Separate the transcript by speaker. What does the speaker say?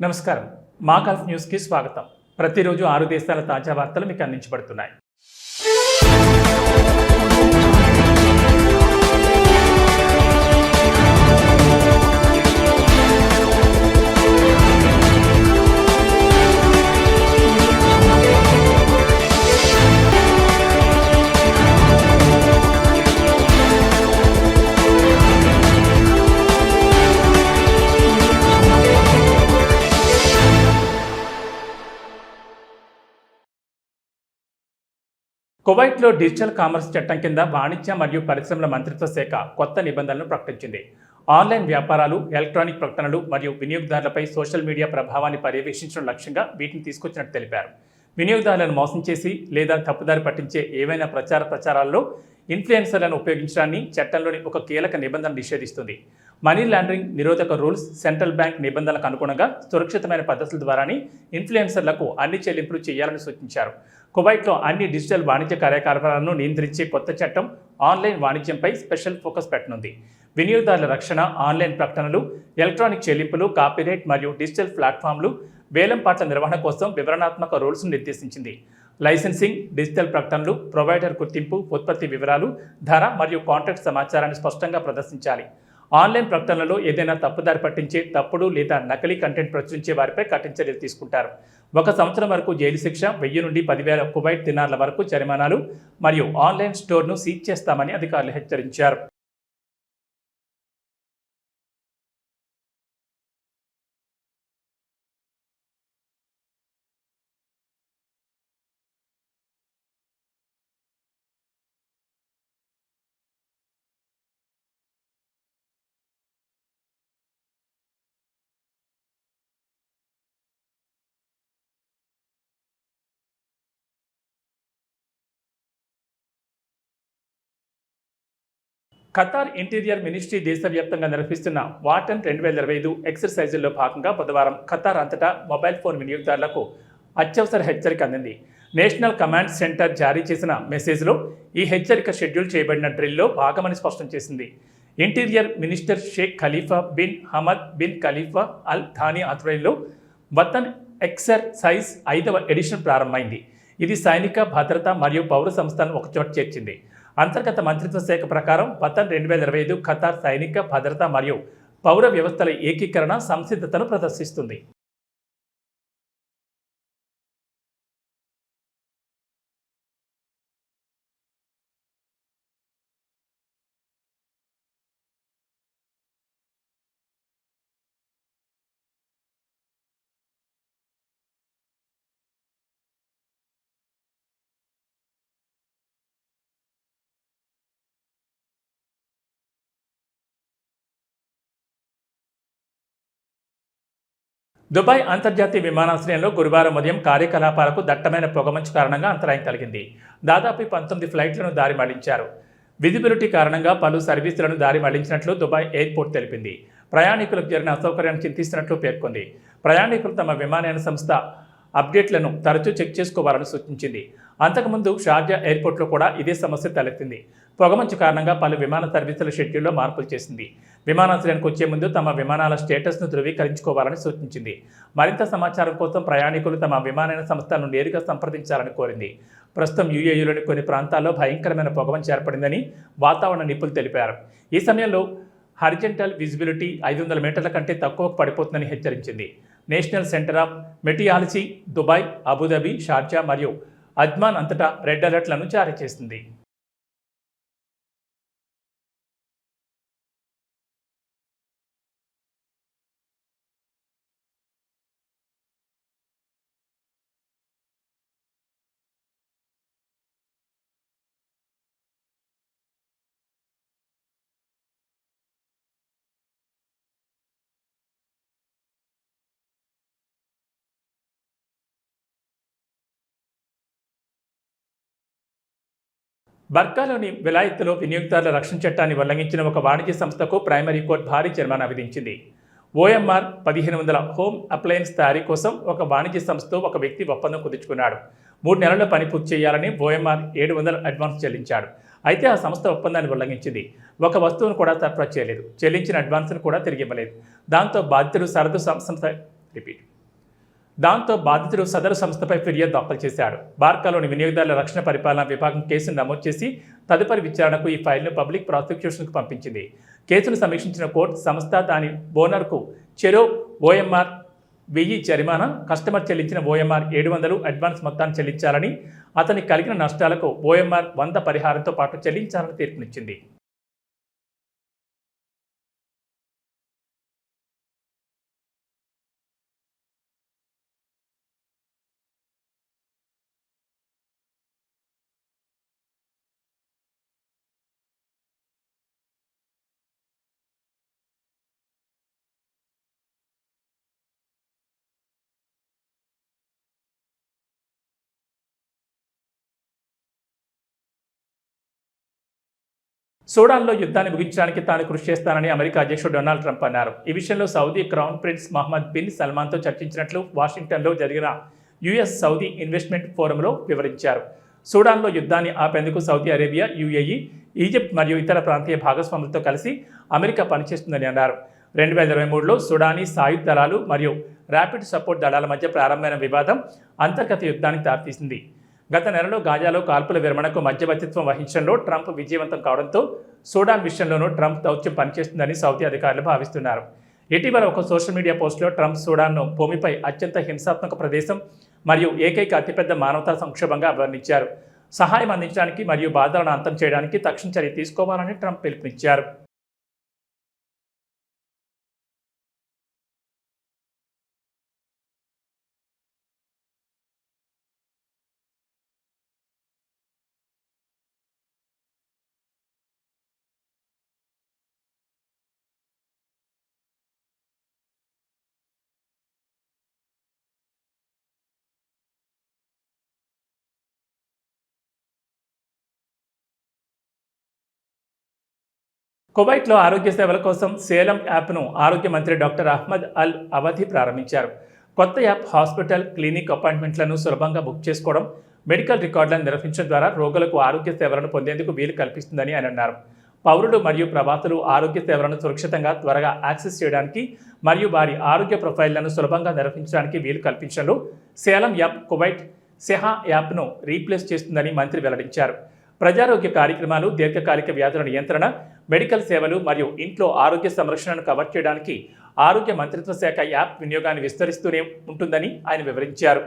Speaker 1: నమస్కారం. మా కల్ఫ్ న్యూస్కి స్వాగతం. ప్రతిరోజు ఆరు దేశాల తాజా వార్తలు మీకు అందించబడుతున్నాయి. కువైట్లో డిజిటల్ కామర్స్ చట్టం కింద వాణిజ్య మరియు పరిశ్రమల మంత్రిత్వ శాఖ కొత్త నిబంధనలను ప్రకటించింది. ఆన్లైన్ వ్యాపారాలు ఎలక్ట్రానిక్ ప్రకటనలు మరియు వినియోగదారులపై సోషల్ మీడియా ప్రభావాన్ని పర్యవేక్షించడం లక్ష్యంగా వీటిని తీసుకొచ్చినట్టు తెలిపారు. వినియోగదారులను మోసం చేసి లేదా తప్పుదారి పట్టించే ఏవైనా ప్రచార ప్రచారాల్లో ఇన్ఫ్లుయెన్సర్లను ఉపయోగించడాన్ని చట్టంలోని ఒక కీలక నిబంధన నిషేధిస్తుంది. మనీ లాండరింగ్ నిరోధక రూల్స్ సెంట్రల్ బ్యాంక్ నిబంధనలకు అనుగుణంగా సురక్షితమైన పద్ధతుల ద్వారానే ఇన్ఫ్లుయెన్సర్లకు అన్ని చెల్లింపులు చేయాలని సూచించారు. కువైట్లో అన్ని డిజిటల్ వాణిజ్య కార్యకలాపాలను నియంత్రించే కొత్త చట్టం ఆన్లైన్ వాణిజ్యంపై స్పెషల్ ఫోకస్ పెట్టనుంది. వినియోగదారుల రక్షణ ఆన్లైన్ ప్రకటనలు ఎలక్ట్రానిక్ చెల్లింపులు కాపీరైట్ మరియు డిజిటల్ ప్లాట్ఫామ్లు వేలంపాట్ల నిర్వహణ కోసం వివరణాత్మక రూల్స్ను నిర్దేశించింది. లైసెన్సింగ్ డిజిటల్ ప్రకటనలు ప్రొవైడర్ గుర్తింపు ఉత్పత్తి వివరాలు ధర మరియు కాంట్రాక్ట్ సమాచారాన్ని స్పష్టంగా ప్రదర్శించాలి. ఆన్లైన్ ప్రకటనలలో ఏదైనా తప్పుదారి పట్టించే తప్పుడు లేదా నకిలీ కంటెంట్ ప్రచురించే వారిపై కఠిన చర్యలు తీసుకుంటారు. ఒక సంవత్సరం వరకు జైలు శిక్ష వెయ్యి నుండి పదివేల కువైట్ దినార్ల వరకు జరిమానాలు మరియు ఆన్లైన్ స్టోర్ను సీజ్ చేస్తామని అధికారులు హెచ్చరించారు. ఖతార్ ఇంటీరియర్ మినిస్ట్రీ దేశవ్యాప్తంగా నిర్వహిస్తున్న వాటన్ రెండు వేల ఇరవై ఐదు ఎక్సర్సైజుల్లో భాగంగా బుధవారం ఖతార్ అంతటా మొబైల్ ఫోన్ వినియోగదారులకు అత్యవసర హెచ్చరిక అందింది. నేషనల్ కమాండ్ సెంటర్ జారీ చేసిన మెసేజ్లో ఈ హెచ్చరిక షెడ్యూల్ చేయబడిన డ్రిల్లో భాగమని స్పష్టం చేసింది. Interior minister Sheikh Khalifa bin Hamad bin Khalifa Al Thani ఆధ్వర్యంలో వతన్ ఎక్సర్సైజ్ ఐదవ ఎడిషన్ ప్రారంభమైంది. ఇది సైనిక భద్రత మరియు పౌర సంస్థలను ఒకచోట చేర్చింది. అంతర్గత మంత్రిత్వ శాఖ ప్రకారం పతన్ రెండు వేల ఇరవై ఐదు ఖతార్ సైనిక భద్రత మరియు పౌర వ్యవస్థల ఏకీకరణ సంసిద్ధతను ప్రదర్శిస్తుంది. దుబాయ్ అంతర్జాతీయ విమానాశ్రయంలో గురువారం ఉదయం కార్యకలాపాలకు దట్టమైన పొగమంచు కారణంగా అంతరాయం కలిగింది. దాదాపు పంతొమ్మిది ఫ్లైట్లను దారి మళ్ళించారు. విజిబిలిటీ కారణంగా పలు సర్వీసులను దారి మళ్ళించినట్లు దుబాయ్ ఎయిర్పోర్ట్ తెలిపింది. ప్రయాణికులకు జరిగిన అసౌకర్యాన్ని చింతిస్తున్నట్లు పేర్కొంది. ప్రయాణికులు తమ విమానయాన సంస్థ అప్డేట్లను తరచూ చెక్ చేసుకోవాలని సూచించింది. అంతకుముందు షార్జా ఎయిర్పోర్ట్లో కూడా ఇదే సమస్య తలెత్తింది. పొగమంచు కారణంగా పలు విమాన సర్వీసుల షెడ్యూల్లో మార్పులు చేసింది. విమానాశ్రయానికి వచ్చే ముందు తమ విమానాల స్టేటస్ను ధృవీకరించుకోవాలని సూచించింది. మరింత సమాచారం కోసం ప్రయాణికులు తమ విమానయాన సంస్థలను నేరుగా సంప్రదించాలని కోరింది. ప్రస్తుతం యూఏయూలోని కొన్ని ప్రాంతాల్లో భయంకరమైన పొగమంచు ఏర్పడిందని వాతావరణ నిపుణులు తెలిపారు. ఈ సమయంలో హరిజెంటల్ విజిబిలిటీ ఐదు వందల మీటర్ల కంటే తక్కువకు పడిపోతుందని హెచ్చరించింది. National Centre of Meteorology Dubai Abu Dhabi Sharjah మరియు అజ్మాన్ అంతటా రెడ్ అలర్ట్లను జారీ చేసింది. బర్కాలోని విలాయత్తులో వినియోగదారుల రక్షణ చట్టాన్ని ఉల్లంఘించిన ఒక వాణిజ్య సంస్థకు ప్రైమరీ కోర్టు భారీ జరిమానా విధించింది. ఓఎంఆర్ పదిహేను వందల హోమ్ అప్లయన్స్ తయారీ కోసం ఒక వాణిజ్య సంస్థతో ఒక వ్యక్తి ఒప్పందం కుదుర్చుకున్నాడు. మూడు నెలల్లో పని పూర్తి చేయాలని ఓఎంఆర్ ఏడు వందల అడ్వాన్స్ చెల్లించాడు. అయితే ఆ సంస్థ ఒప్పందాన్ని ఉల్లంఘించింది. ఒక వస్తువును కూడా సరఫరా చేయలేదు. చెల్లించిన అడ్వాన్స్ను కూడా తిరిగి ఇవ్వలేదు. దాంతో బాధితుడు సరదు సంస్థ రిపీట్. దాంతో బాధితుడు సదరు సంస్థపై ఫిర్యాదు దాఖలు చేశాడు. బార్కాలోని వినియోగదారుల రక్షణ పరిపాలన విభాగం కేసును నమోదు చేసి తదుపరి విచారణకు ఈ ఫైల్ను పబ్లిక్ ప్రాసిక్యూషన్కు పంపించింది. కేసును సమీక్షించిన కోర్టు సంస్థ దాని ఓనర్కు చెరో ఓఎంఆర్ వెయ్యి జరిమానా కస్టమర్ చెల్లించిన ఓఎంఆర్ ఏడు వందలు అడ్వాన్స్ మొత్తాన్ని చెల్లించాలని అతని కలిగిన నష్టాలకు ఓఎంఆర్ వంద పరిహారంతో పాటు చెల్లించాలని తీర్పునిచ్చింది. సూడాన్లో యుద్ధాన్ని ముగించడానికి తాను కృషి చేస్తానని అమెరికా అధ్యక్షుడు డొనాల్డ్ ట్రంప్ అన్నారు. ఈ విషయంలో Saudi crown prince Mohammed bin సల్మాన్తో చర్చించినట్లు వాషింగ్టన్లో జరిగిన యుఎస్ సౌదీ ఇన్వెస్ట్మెంట్ ఫోరంలో వివరించారు. సూడాన్లో యుద్ధాన్ని ఆపేందుకు సౌదీ అరేబియా యుఏఈ ఈజిప్ట్ మరియు ఇతర ప్రాంతీయ భాగస్వాములతో కలిసి అమెరికా పనిచేస్తుందని అన్నారు. రెండు వేల ఇరవై మూడులో సుడానీ సాయుధ దళాలు మరియు ర్యాపిడ్ సపోర్ట్ దళాల మధ్య ప్రారంభమైన వివాదం అంతర్గత యుద్ధానికి దారితీసింది. గత నెలలో గాజాలో కాల్పుల విరమణకు మధ్యవర్తిత్వం వహించడంలో ట్రంప్ విజయవంతం కావడంతో సూడాన్ విషయంలోనూ ట్రంప్ దౌత్యం పనిచేస్తుందని సౌదీ అధికారులు భావిస్తున్నారు. ఇటీవల ఒక సోషల్ మీడియా పోస్టులో ట్రంప్ సూడాన్ను భూమిపై అత్యంత హింసాత్మక ప్రదేశం మరియు ఏకైక అతిపెద్ద మానవతా సంక్షోభంగా వర్ణించారు. సహాయం అందించడానికి మరియు బాధలను అంతం చేయడానికి తక్షణ చర్య తీసుకోవాలని ట్రంప్ పిలుపునిచ్చారు. కువైట్లో ఆరోగ్య సేవల కోసం సేలం యాప్ను ఆరోగ్య మంత్రి డాక్టర్ అహ్మద్ అల్ అవధి ప్రారంభించారు. కొత్త యాప్ హాస్పిటల్ క్లినిక్ అపాయింట్మెంట్లను సులభంగా బుక్ చేసుకోవడం మెడికల్ రికార్డులను నిర్వహించడం ద్వారా రోగులకు ఆరోగ్య సేవలను పొందేందుకు వీలు కల్పిస్తుందని ఆయన అన్నారు. పౌరులు మరియు ప్రవాసులు ఆరోగ్య సేవలను సురక్షితంగా త్వరగా యాక్సెస్ చేయడానికి మరియు వారి ఆరోగ్య ప్రొఫైళ్ళను సులభంగా నిర్వహించడానికి వీలు కల్పించడంలో సేలం యాప్ కువైట్ సెహా యాప్ను రీప్లేస్ చేస్తుందని మంత్రి వెల్లడించారు. ప్రజారోగ్య కార్యక్రమాలు దీర్ఘకాలిక వ్యాధుల నియంత్రణ మెడికల్ సేవలు మరియు ఇంట్లో ఆరోగ్య సంరక్షణను కవర్ చేయడానికి ఆరోగ్య మంత్రిత్వ శాఖ యాప్ వినియోగాన్ని విస్తరిస్తూనే ఉంటుందని ఆయన వివరించారు.